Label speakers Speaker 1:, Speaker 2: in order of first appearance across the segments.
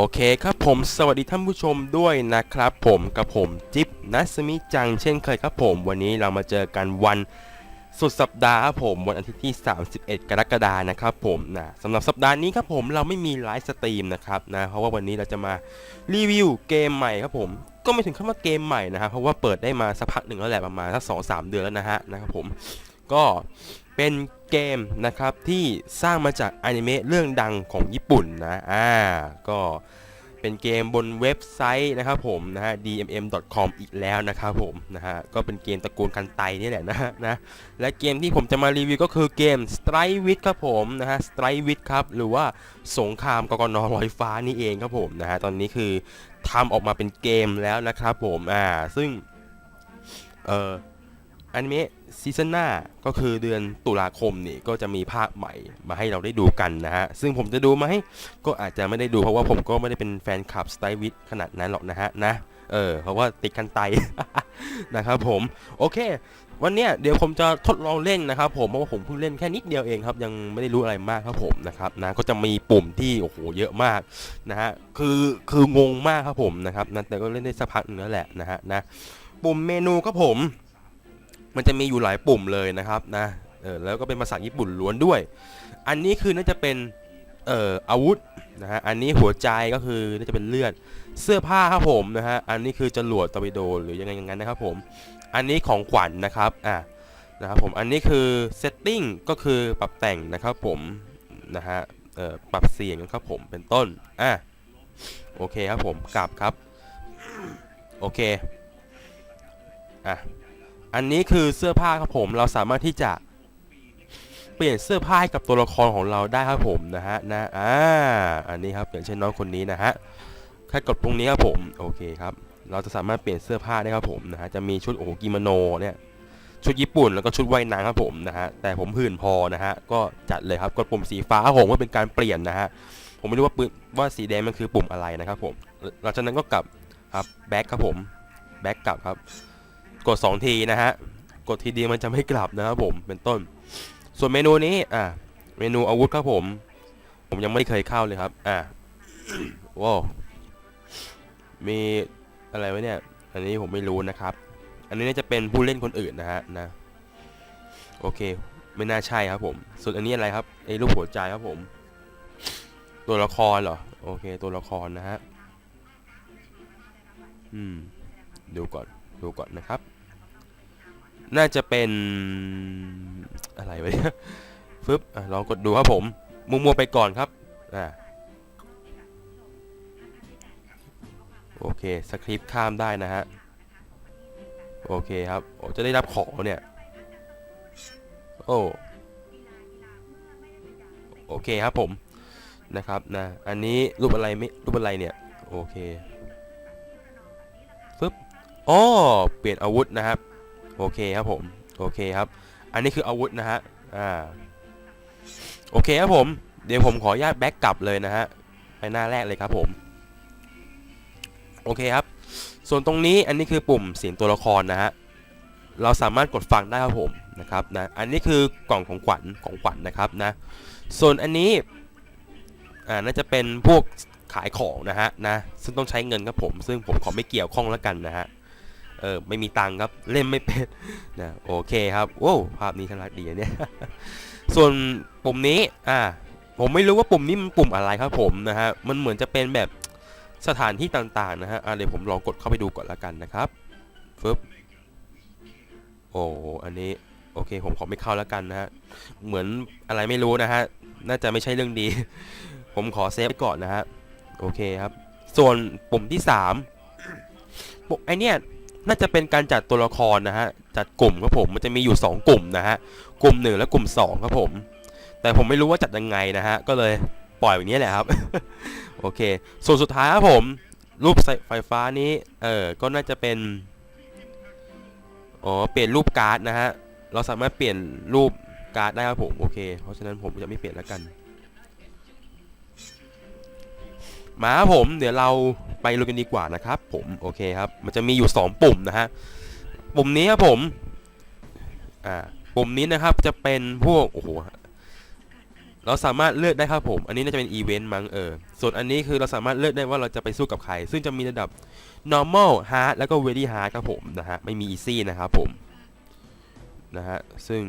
Speaker 1: โอเคครับผมสวัสดีท่านผู้ชมด้วยนะครับ ผมกับผมจิ๊บนัสมิจังเช่นเคยครับผม วันนี้เรามาเจอกันวันสุดสัปดาห์ครับผมวันอาทิตย์ที่ 31 กรกฎาคมนะครับผมนะสำหรับสัปดาห์นี้ครับผมเราไม่มีไลฟ์สตรีมนะครับนะเพราะว่าวันนี้เราจะมารีวิวเกมใหม่ครับผมก็ไม่ถึงขั้นว่าเกมใหม่นะครับเพราะว่าเปิดได้มาสักพักหนึ่งแล้วแหละประมาณสักสองสามเดือนแล้วนะฮะนะครับผมก็ เป็นเกมนะครับที่สร้างมาจากอนิเมะเรื่องดังของญี่ปุ่นนะ อ่า ก็เป็นเกมบนเว็บไซต์นะครับผมนะฮะ dmm.com อีกแล้วนะครับผมนะฮะ ก็เป็นเกมตระกูลคันไตนี่แหละนะฮะนะ และเกมที่ผมจะมารีวิวก็คือเกม Strike with ครับผมนะฮะ Strike with ครับ หรือว่าสงครามกกนลอยฟ้านี่เองครับผมนะฮะ ตอนนี้คือทำออกมาเป็นเกมแล้วนะครับผม อ่า ซึ่ง เออ อนิเมะซีซั่นหน้าก็คือเดือนตุลาคมนี่ก็จะมีภาคใหม่มาให้เราได้ดูกันนะฮะ ซึ่งผมจะดูไหมก็อาจจะไม่ได้ดูเพราะว่าผมก็ไม่ได้เป็นแฟนคลับสไตวิทขนาดนั้นหรอกนะฮะนะเออเพราะว่าติดกันไตนะครับผมโอเค วันเนี้ยเดี๋ยวผมจะทดลองเล่นนะครับผมเพราะว่าผมเพิ่งเล่นแค่นิดเดียวเองครับ ยังไม่ได้รู้อะไรมากครับผมนะครับนะก็จะมีปุ่มที่โอ้โหเยอะมากนะฮะคือคืองงมากครับผมนะครับนะแต่ก็เล่นได้สักพักนึงแล้วแหละนะฮะนะปุ่มเมนูครับผม มันจะมีอยู่หลายปุ่มเลยนะครับนะเออแล้วก็เป็นภาษาญี่ปุ่นล้วนด้วย อันนี้คือน่าจะเป็นเอ่ออาวุธนะฮะอันนี้หัวใจก็คือน่าจะเป็นเลือดเสื้อผ้าครับผมนะฮะอันนี้คือจรวดตอร์ปิโดหรือยังไงอย่างนั้นนะครับผมอันนี้ของขวัญนะครับอะนะครับผมอันนี้คือเซตติ้งก็คือปรับแต่งนะครับผมนะฮะเอ่อปรับเสียงนะครับผมเป็นต้นอะโอเคครับผมกลับครับโอเคอะ อันนี้คือเสื้อผ้าครับผมเราสามารถที่จะเปลี่ยนเสื้อผ้าให้กับตัวละครของเราได้ครับผมนะฮะนะอ่าอันนี้ครับอย่างเช่นน้องคนนี้นะฮะแค่กดตรงนี้ครับผมโอเคครับเราจะสามารถเปลี่ยนเสื้อผ้าได้ครับผมนะฮะจะมีชุดโอ้โหกิโมโนเนี่ยชุดญี่ปุ่นแล้วก็ชุดว่ายน้ำครับผมนะฮะแต่ผมหื่นพอนะฮะก็จัดเลยครับกดปุ่มสีฟ้าผมเพื่อเป็นการเปลี่ยนนะฮะผมไม่รู้ว่าปืนว่าสีแดงมันคือปุ่มอะไรนะครับผมหลังจากนั้นก็กลับครับแบ็คครับผมแบ็คกลับครับ กด 2 ทีนะฮะ กดทีเดียวมันจะไม่กลับนะครับผม เป็นต้น ส่วนเมนูนี้ อะ เมนูอาวุธครับผม ผมยังไม่เคยเข้าเลยครับ อะว้าวมีอะไรไว้เนี่ย อันนี้ผมไม่รู้นะครับ อันนี้น่าจะเป็นผู้เล่นคนอื่นนะฮะนะ โอเค ไม่น่าใช่ครับผม ส่วนอันนี้อะไรครับไอ้รูปหัวใจครับผม ตัวละครเหรอ โอเค ตัวละครนะฮะ อืม ดูก่อน ดูก่อนนะครับ น่าจะเป็นอะไรวะเนี่ยฟึบลองกดดูครับผมมัวๆไปก่อนครับอ่าโอเคสคริปต์ข้ามได้นะฮะโอเคครับโอ้จะได้รับของเนี่ยโอ้โอเคครับผมนะครับนะอันนี้รูปอะไรไม่รูปอะไรเนี่ยโอเคฟึบอ๋อเปลี่ยนอาวุธนะครับ โอเคครับผม โอเคครับ อันนี้คืออาวุธนะฮะ อ่า โอเคครับผม เดี๋ยวผมขออนุญาตแบ็กกลับเลยนะฮะ ไปหน้าแรกเลยครับผม โอเคครับ ส่วนตรงนี้อันนี้คือปุ่มเสียงตัวละครนะฮะ เราสามารถกดฟังได้ครับผมนะครับนะ อันนี้คือกล่องของขวัญของขวัญนะครับนะ ส่วนอันนี้ อ่า น่าจะเป็นพวกขายของนะฮะนะ ซึ่งต้องใช้เงินครับผม ซึ่งผมขอไม่เกี่ยวข้องแล้วกันนะฮะ เออไม่มีตังค์ครับเล่นไม่เป็นนะโอเคครับโว้วภาพนี้ฉลาดดีเนี่ยส่วนปุ่มนี้อ่าผมไม่รู้ว่าปุ่มนี้มันปุ่มอะไรครับผมนะฮะมันเหมือนจะเป็นแบบสถานที่ต่างๆนะฮะอ่าเดี๋ยวผมลองกดเข้าไปดูก่อนละกันนะครับฟึบโอ้อันนี้โอเคผมขอไม่เข้าแล้วกันนะฮะเหมือนอะไรไม่รู้นะฮะน่าจะไม่ใช่เรื่องดี ผมขอเซฟไว้ก่อนนะฮะโอเคครับ ส่วนปุ่มที่สามปุ่มไอเนี้ย น่าจะเป็นการจัดตัวละครนะฮะจัดกลุ่มครับผมมันจะมีอยู่ 2 กลุ่มนะฮะกลุ่ม 1 และกลุ่ม 2 ครับผม แต่ผมไม่รู้ว่าจัดยังไงนะฮะก็เลยปล่อยอย่างนี้แหละครับ โอเค ส่วนสุดท้ายครับผม รูปไฟฟ้านี้เออก็น่าจะเป็นอ๋อเปลี่ยนรูปการ์ดนะฮะเราสามารถเปลี่ยนรูปการ์ดได้ครับผมโอเค เพราะฉะนั้นผมจะไม่เปลี่ยนแล้วกัน มาครับผมเดี๋ยวเราไปลุยกันดีกว่านะครับผมโอเคครับ มันจะมีอยู่ 2 ปุ่มนะฮะปุ่มนี้ครับผมอ่าปุ่มนี้นะครับจะเป็นพวกโอ้โหเราสามารถเลือกได้ครับผม อันนี้น่าจะเป็นอีเวนต์มั้งเออ ส่วนอันนี้คือเราสามารถเลือกได้ว่าเราจะไปสู้กับใคร ซึ่งจะมีระดับ normal hard แล้วก็ very hard ครับผมนะฮะ ไม่มี easy นะครับผม นะฮะ ซึ่ง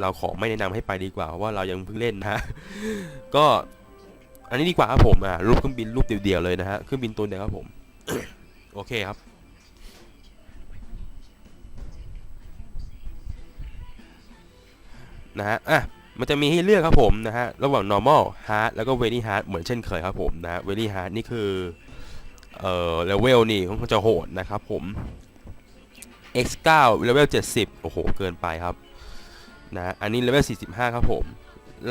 Speaker 1: เราขอไม่แนะนำให้ไปดีกว่า เพราะว่าเรายังเพิ่งเล่นนะฮะก็ อันนี้ดีกว่าครับผมอ่ารูปเครื่องบินรูปเดียวๆเลยนะฮะเครื่องบินตัวเดียวครับผม โอเคครับนะฮะอะมันจะมีให้เลือกครับผมนะฮะระหว่าง normal hard แล้วก็ very hard เหมือนเช่นเคยครับผมนะ very hard นี่คือเอ่อ level นี่ค่อนข้างจะโหดนะครับผม x9 level 70 โอ้โห เกินไปครับนะอันนี้ level 45 ครับผม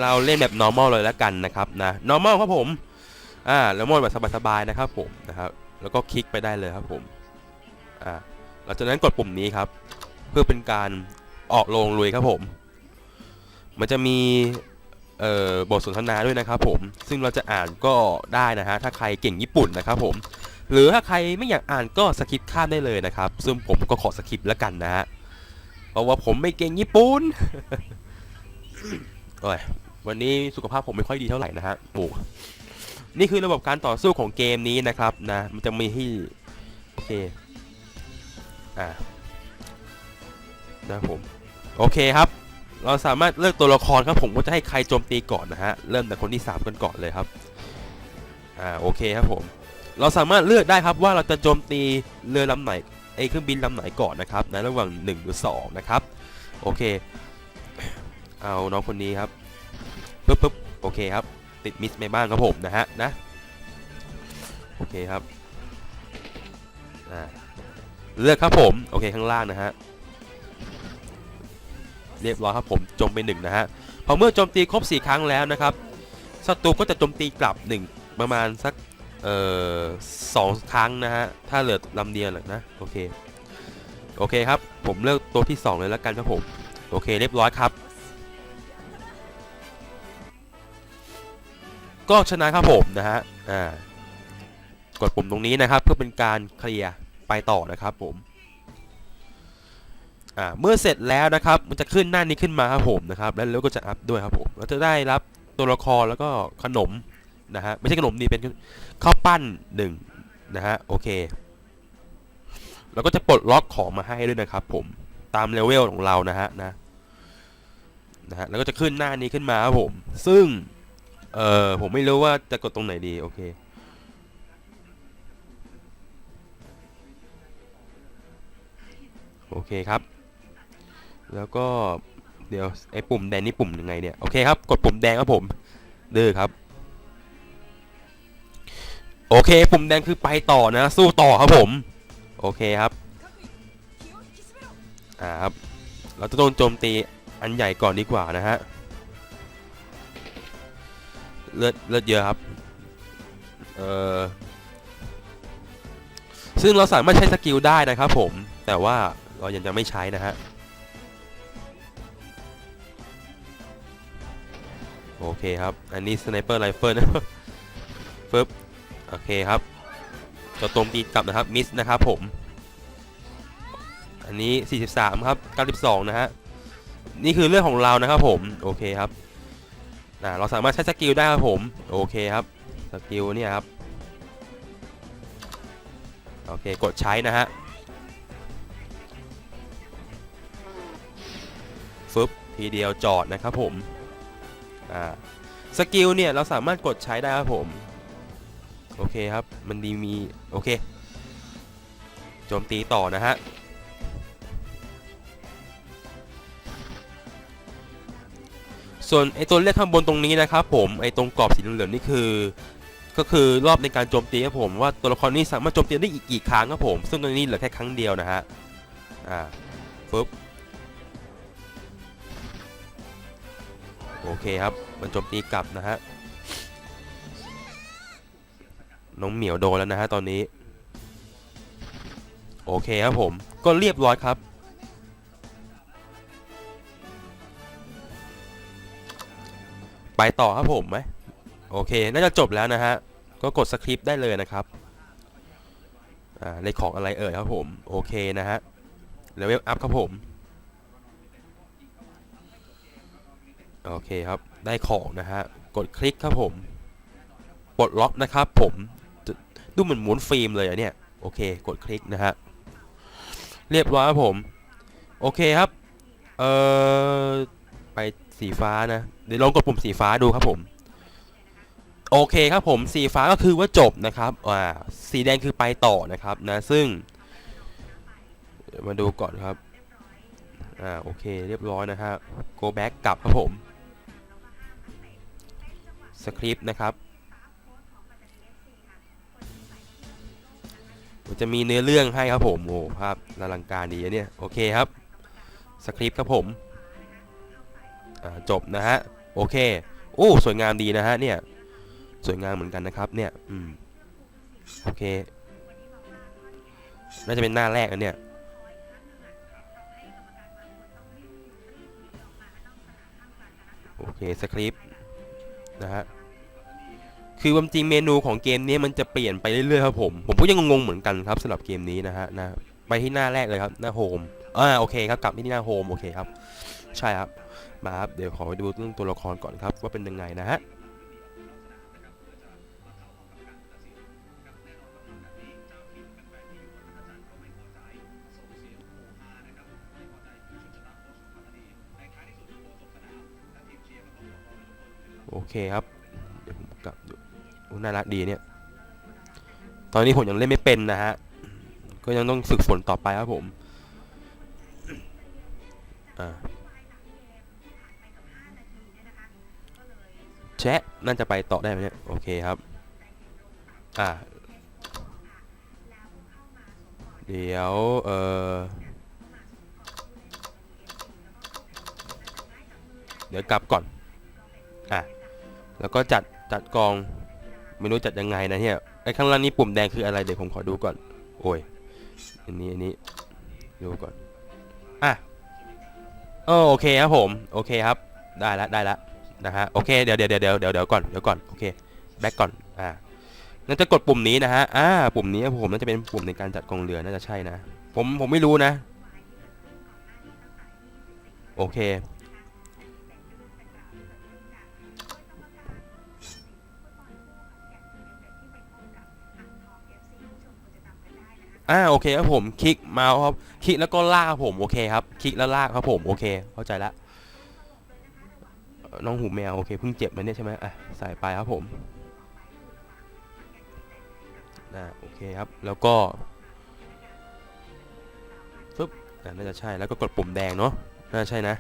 Speaker 1: เราเล่นแบบ normal เลยแล้วกันนะครับนะ normal ครับผม อ่า normal แบบสบายๆนะครับผมนะครับ แล้วก็คลิกไปได้เลยครับผม อ่า หลังจากนั้นกดปุ่มนี้ครับ เพื่อเป็นการออกลงลุยครับผม มันจะมี เอ่อ บทสนทนาด้วยนะครับผม ซึ่งเราจะอ่านก็ได้นะฮะ ถ้าใครเก่งญี่ปุ่นนะครับผม หรือถ้าใครไม่อยากอ่านก็สคิปข้ามได้เลยนะครับ ซึ่งผมก็ขอสคิปแล้วกันนะฮะ เพราะว่าผมไม่เก่งญี่ปุ่น โอ้ยวันนี้สุขภาพผมไม่ค่อยดีเท่าไหร่นะฮะโอ้นี่คือระบบการต่อสู้ของเกมนี้นะครับนะ มันจะมีที่โอเค อ่านะผม โอเคครับ เราสามารถเลือกตัวละครครับผมว่าจะให้ใครโจมตีก่อนนะฮะ เริ่มจากคนที่ 3 กันก่อนเลยครับ อ่า โอเคครับผม เราสามารถเลือกได้ครับว่าเราจะโจมตีเรือลำไหนไอเครื่องบินลำไหนก่อนนะครับ ในระหว่าง1หรือ2นะครับ โอเค เอาน้องคนนี้ครับปึ๊บปึ๊บโอเคครับ ติดมิสไปบ้างครับผมนะฮะนะโอเคครับอ่าเลือกครับผมโอเคข้างล่างนะฮะเรียบร้อยครับผมโจมไปหนึ่งนะฮะพอเมื่อโจมตีครบ 4 ครั้งแล้วนะครับศัตรูก็จะโจมตีกลับ 1 ประมาณสักเอ่อสองครั้งนะฮะถ้าเหลือลำเดียวหรอกนะโอเคโอเคครับผมเลือกตัวที่ 2 เลยแล้วกันครับผมโอเคเรียบร้อยครับ ก็ชนะครับผมนะฮะอ่ากดปุ่มตรงนี้นะครับ เพื่อเป็นการเคลียร์ไปต่อนะครับผมอ่าเมื่อเสร็จแล้วนะครับมันจะขึ้นหน้านี้ขึ้นมาครับผมนะครับ แล้วเราก็จะอัพด้วยครับผมเราจะได้รับตัวละครแล้วก็ขนมนะฮะไม่ใช่ขนมนี่เป็นข้าวปั้นหนึ่งนะฮะโอเคแล้วก็จะปลดล็อกของมาให้ด้วยนะครับ ผมตามเลเวลของเรานะฮะนะนะฮะแล้วก็จะขึ้นหน้านี้ขึ้นมาครับผม ซึ่ง เอ่อผมไม่รู้ว่าจะกดตรงไหนดี โอเค โอเคครับ แล้วก็เดี๋ยวไอ้ปุ่มแดงนี่ปุ่มยังไงเนี่ย โอเคครับ กดปุ่มแดงครับผมเดื้อครับ โอเค ปุ่มแดงคือไปต่อนะ สู้ต่อครับผม โอเคครับ อ่าครับ เราจะต้องโจมตีอันใหญ่ก่อนดีกว่านะฮะ เลือดเลือดเยอะครับ เออซึ่งเราสามารถใช้สกิลได้นะครับผม แต่ว่าเรายังจะไม่ใช้นะฮะ โอเคครับ อันนี้สไนเปอร์ไรเฟิลนะฟึบโอเคครับจะตรงตีกลับนะครับ มิสนะครับผม อันนี้ 43 ครับ 92 นะฮะ นี่คือเรื่องของเรานะครับผม โอเคครับ อ่าเราสามารถใช้สกิลได้ครับผมโอเคครับสกิลเนี่ยครับโอเคกดใช้นะฮะฟึบทีเดียวจอดนะครับผมอ่าสกิลเนี่ยเราสามารถกดใช้ได้ครับผมโอเคครับมันดีมีโอเคโจมตีต่อนะฮะ ส่วนไอตัวเลขข้างบนตรงนี้นะครับผมไอตรงกรอบสีเหลืองๆนี่คือ ก็คือรอบในการโจมตีครับผมว่าตัวละครนี้สามารถโจมตีได้อีกกี่ครั้งครับผม ซึ่งตรงนี้เหลือแค่ครั้งเดียวนะฮะอ่าปึ๊บโอเคครับมันโจมตีกลับนะฮะน้องเหมียวโดนแล้วนะฮะตอนนี้ โอเคครับผมก็เรียบร้อยครับ ไปต่อครับผมไหมโอเค น่าจะจบแล้วนะฮะ ก็กดสคริปต์ได้เลยนะครับ อ่าเลของอะไรเอ่ยครับผม โอเคนะฮะเลเวลอัพครับผม โอเคครับ ได้ของนะฮะ กดคลิกครับผม ปลดล็อกนะครับผม ดูเหมือนหมุนฟิล์มเลยอะเนี่ย โอเค กดคลิกนะฮะ เรียบร้อยครับผม โอเคครับ เอ่อ ไปสีฟ้านะเดี๋ยวลองกดปุ่มสีฟ้าดูครับผมโอเคครับผมสีฟ้าก็คือว่าจบนะครับอ่าสีแดงคือไปต่อนะครับนะซึ่งมาดูก่อนครับอ่าโอเคเรียบร้อยนะฮะ go back กลับครับผมสคริปต์นะครับมันจะมีเนื้อเรื่องให้ครับผมโอ้ภาพอลังการดีเนี่ยโอเคครับสคริปต์ครับผม จบนะฮะโอเคโอ้สวยงามดีนะฮะเนี่ยสวยงามเหมือนกันนะครับเนี่ยอืมโอเคน่าจะเป็นหน้าแรกอันเนี่ยโอเคสคริปต์นะฮะคือความจริงเมนูของเกมนี้มันจะเปลี่ยนไปเรื่อยๆครับผมผมก็ยังงงเหมือนกันครับสำหรับเกมนี้นะฮะนะไปที่หน้าแรกเลยครับหน้าโฮมอ่าโอเคครับกลับที่หน้าโฮมโอเคครับ ใช่ครับ มาครับเดี๋ยวขอไปดูเรื่องตัวละครก่อนครับว่าเป็นยังไงนะฮะโอเคครับ เดี๋ยวผมกลับดูน่ารักดีเนี่ย ตอนนี้ผมยังเล่นไม่เป็นนะฮะ ก็ยังต้องฝึกฝนต่อไปครับผม อ่า แชะน่าจะไปต่อได้ไหมเนี่ย โอเคครับ อ่า เดี๋ยว เออเดี๋ยวกลับก่อน อะ แล้วก็จัด จัดกอง ไม่รู้จัดยังไงนะเนี่ยไอ้ข้างล่างนี้ปุ่มแดงคืออะไรเดี๋ยวผมขอดูก่อน โอ้ย อันนี้ อันนี้ ดูก่อน อะเออโอเคครับผม โอเคครับ ได้ละ ได้ละ นะฮะโอเคเดี๋ยวเดี๋ยวเดี๋ยวเดี๋ยวเดี๋ยวก่อนเดี๋ยวก่อนโอเคแบ็กก่อนอ่าน่าจะกดปุ่มนี้นะฮะอ่าปุ่มนี้ผมน่าจะเป็นปุ่มในการจัดกองเรือน่าจะใช่นะ ผมผมไม่รู้นะ โอเคอ่าโอเคครับผมคลิกเมาส์ครับคลิกแล้วก็ลากครับผมโอเคครับคลิกแล้วลากครับผมโอเค เข้าใจละ น้องหูแมวโอเคเพิ่งเจ็บมาเนี่ยใช่ไหมอะใส่ไปครับผมอ่าโอเคครับแล้วก็ฟึบน่าจะใช่แล้วก็กดปุ่มแดงเนาะน่าใช่นะ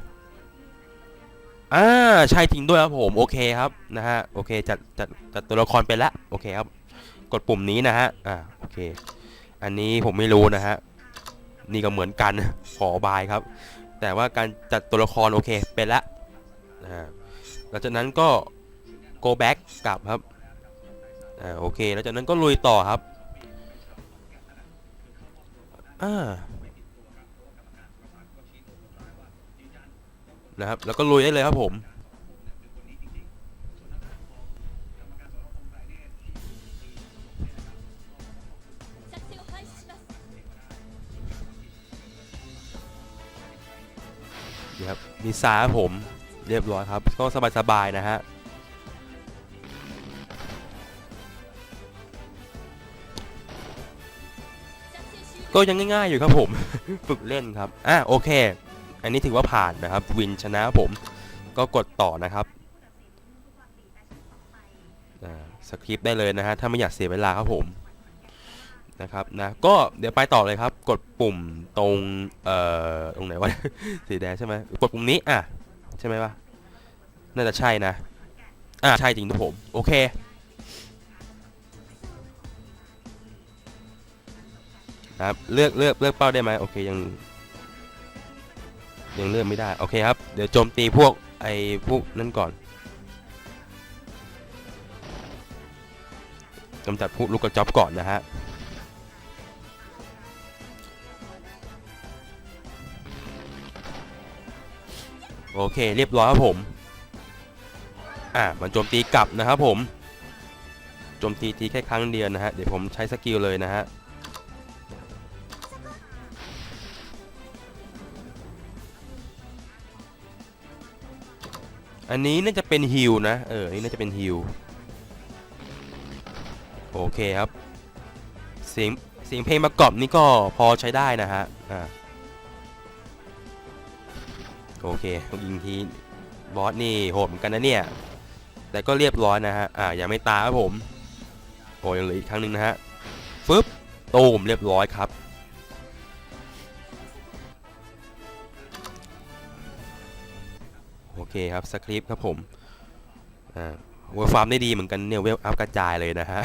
Speaker 1: อ่าใช่จริงด้วยครับผมโอเคครับนะฮะโอเคจัดจัดจัดตัวละครไปละโอเคครับกดปุ่มนี้นะฮะอ่าโอเค อันนี้ผมไม่รู้นะฮะนี่ก็เหมือนกันขอบายครับ แต่ว่าการจัดตัวละครโอเคเป็นละนะฮะ หลังจากนั้นก็ go back กลับครับอ่าโอเคหลังจากนั้นก็ลุยต่อครับอ่านะครับแล้วก็ลุยได้เลยครับผมนะครับมีซาผม เรียบร้อยครับ ก็สบายๆนะฮะก็ยังง่ายๆอยู่ครับผม ฝึกเล่นครับ อะโอเค อันนี้ถือว่าผ่านนะครับ วินชนะผม ก็กดต่อนะครับสคริปต์ได้เลยนะฮะ ถ้าไม่อยากเสียเวลาครับผมนะครับนะก็เดี๋ยวไปต่อเลยครับ กดปุ่มตรง เอ่อ ตรงไหนวะ สีแดงใช่ไหมกดปุ่มนี้อะ ใช่ไหมวะน่าจะใช่นะ อ่าใช่จริงทุกผม โอเคนะครับ เลือกเลือกเลือกเป้าได้ไหมโอเค ยัง ยังเลือกไม่ได้ โอเคครับ เดี๋ยวโจมตีพวกไอ้พวกนั่นก่อนกำจัดพวกลูกกระจอบก่อนนะฮะ โอเค เรียบร้อยครับผม อะมันโจมตีกลับนะครับผม โจมตีทีแค่ครั้งเดียวนะฮะ เดี๋ยวผมใช้สกิลเลยนะฮะออันนี้น่าจะเป็นฮิลนะ เออ นี่น่าจะเป็นฮิลโอเคครับ เสียงเสียงเพลงประกอบนี่ก็พอใช้ได้นะฮะ อ่า โอเคยิงทีบอสนี่โหดเหมือนกันนะเนี่ย แต่ก็เรียบร้อยนะฮะ อ่ายังไม่ตายครับผมโอ้ยังเหลืออีกครั้งหนึ่งนะฮะฟึบตูมเรียบร้อยครับ โอเคครับสคริปต์ครับผม อ่าเวฟาร์มได้ดีเหมือนกันเนี่ยเวลอัพกระจายเลยนะฮะ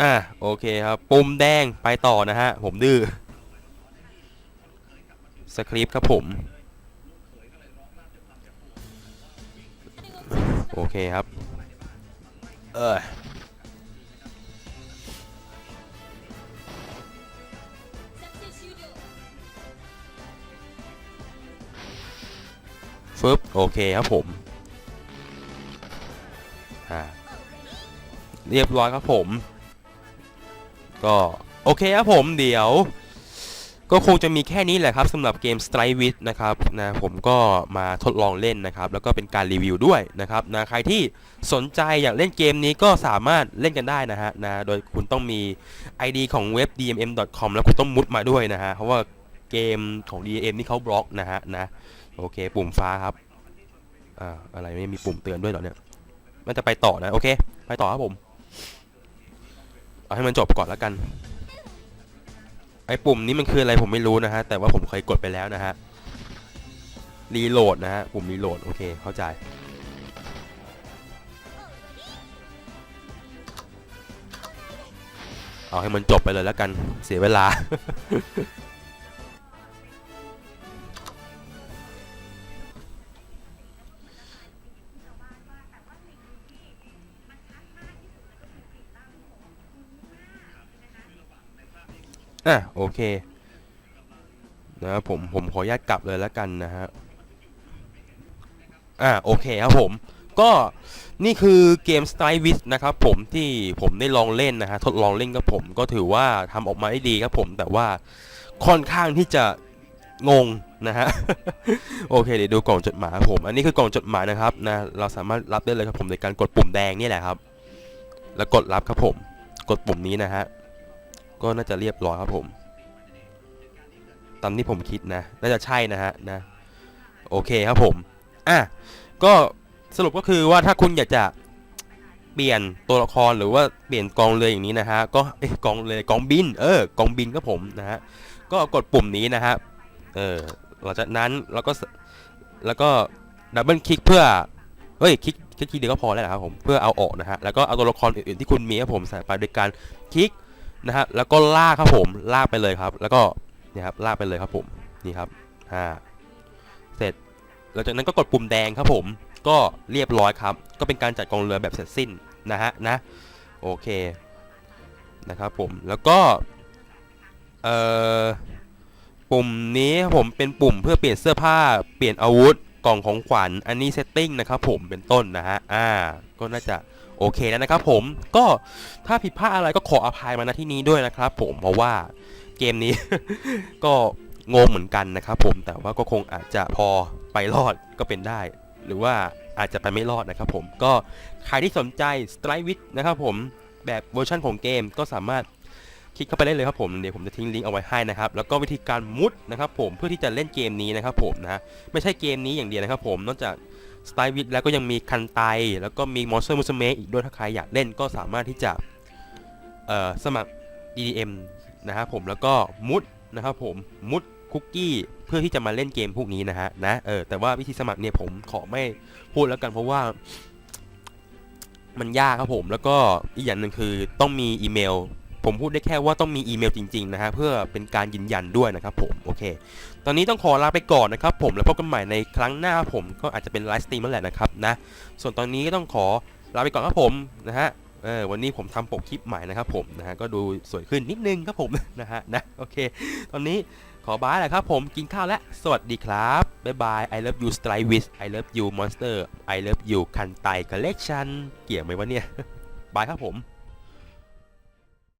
Speaker 1: อ่าโอเคครับปุ่มแดงไปต่อนะฮะ ผมดื้อ สคริปต์ครับผม โอเคครับ เออฟึบโอเคครับผมเรียบร้อยครับผม ก็ โอเคครับผมเดี๋ยว ก็คงจะมีแค่นี้แหละครับสำหรับเกม Strike With นะครับนะผมก็มาทดลองเล่นนะครับ แล้วก็เป็นการรีวิวด้วยนะครับนะใครที่สนใจอยากเล่นเกมนี้ก็สามารถเล่นกันได้นะฮะนะโดยคุณต้องมี ID ของเว็บ dmm.com แล้วคุณต้องมุดมาด้วยนะฮะ เพราะว่าเกมของ dmm นี่เขาบล็อกนะฮะนะโอเค ปุ่มฟ้าครับอ่าอะไรไม่มีปุ่มเตือนด้วยเหรอเนี่ยมันจะไปต่อนะ โอเค ไปต่อครับผม เอาให้มันจบก่อนแล้วกัน ไอ้ปุ่มนี้มันคืออะไรผมไม่รู้นะฮะ แต่ว่าผมเคยกดไปแล้วนะฮะ รีโหลดนะฮะ ปุ่มรีโหลด โอเค เข้าใจ เอาให้มันจบไปเลยแล้วกัน เสียเวลา อะโอเคนะครับผมผมขออนุญาตกลับเลยแล้วกันนะฮะอะโอเคครับผมก็นี่คือเกม Style w i t นะครับผมที่ผมได้ลองเล่นนะฮะทดลองเล่นกับผมก็ถือว่าทำออกมาได้ดีครับผมแต่ว่าค่อนข้างที่จะงงนะฮะโอเคเดี๋ยวดูกล่องจดหมายครับผม อันนี้คือกล่องจดหมายนะครับนะเราสามารถรับได้เลยครับผมโดยการกดปุ่มแดงนี่แหละครับ แล้วกดรับครับผม กดปุ่มนี้นะฮะ ก็น่าจะเรียบร้อยครับผม ตามที่ผมคิดนะ น่าจะใช่นะฮะนะ โอเคครับผม อะ ก็สรุปก็คือว่าถ้าคุณอยากจะเปลี่ยนตัวละครหรือว่าเปลี่ยนกองเรือย่างนี้นะฮะ ก็เอ้ยกองเรือกองบิน เออ กองบินครับผมนะฮะ ก็กดปุ่มนี้นะฮะ เออ หลังจากนั้นแล้วก็แล้วก็ดับเบิลคลิกเพื่อ เฮ้ย คลิกคลิกทีเดียวก็พอแล้วนะครับผม เพื่อเอาออกนะฮะ แล้วก็เอาตัวละครอื่นๆที่คุณมีครับผมใส่ไปโดยการคลิก นะฮะแล้วก็ลากครับผมลากไปเลยครับ แล้วก็เนี่ยครับลากไปเลยครับผมนี่ครับอ่าเสร็จหลังจากนั้นก็กดปุ่มแดงครับผมก็เรียบร้อยครับ ก็เป็นการจัดกองเรือแบบเสร็จสิ้นนะฮะนะโอเคนะครับผมแล้วก็เอ่อปุ่มนี้ครับผมเป็นปุ่มเพื่อเปลี่ยนเสื้อผ้าเปลี่ยนอาวุธกล่องของขวัญอันนี้เซตติ้งนะครับผมเป็นต้นนะฮะอ่าก็น่าจะ โอเคแล้วนะครับผมก็ถ้าผิดพลาดอะไรก็ขออภัยมาณที่นี้ด้วยนะครับ ผมเพราะว่าเกมนี้ ก็งงเหมือนกันนะครับผมแต่ว่าก็คงอาจจะพอไปรอดก็เป็นได้ หรือว่าอาจจะไปไม่รอดนะครับผมก็ใครที่สนใจ Strike with นะครับผมแบบเวอร์ชันของเกมก็สามารถคลิกเข้าไปได้เลยครับผมเดี๋ยวผมจะทิ้งลิงก์เอาไว้ให้นะครับแล้วก็วิธีการมุดนะครับผมเพื่อที่จะเล่นเกมนี้นะครับผมนะไม่ใช่เกมนี้อย่างเดียวนะครับผมนอกจาก สไตล์วิดแล้วก็ยังมีคันไต แล้วก็มีมอนสเตอร์มูสเมอีกด้วยถ้าใครอยากเล่นก็สามารถที่จะสมัคร EDM นะครับผมแล้วก็มุดนะครับผมมุดคุกกี้เพื่อที่จะมาเล่นเกมพวกนี้นะฮะนะเออแต่ว่าวิธีสมัครเนี่ยผมขอไม่พูดแล้วกันเพราะว่ามันยากครับผมแล้วก็อีกอย่างหนึ่งคือต้องมีอีเมล ผมพูดได้แค่ว่าต้องมีอีเมลจริงๆนะฮะเพื่อเป็นการยืนยันด้วยนะครับผมโอเค ตอนนี้ต้องขอลาไปก่อนนะครับผมแล้วพบกันใหม่ในครั้งหน้าผมก็อาจจะเป็นไลฟ์สตรีมนั่นแหละนะครับนะส่วนตอนนี้ก็ต้องขอลาไปก่อนครับผมนะฮะเออวันนี้ผมทำปกคลิปใหม่นะครับผมนะฮะก็ดูสวยขึ้นนิดนึงครับผมนะฮะนะโอเค ตอนนี้ขอบายแหละครับผมกินข้าวแล้วสวัสดีครับบ๊ายบาย I love you strike with I love you monster I love you คันไต collection เกี่ยวไหมวะเนี่ยบายครับผม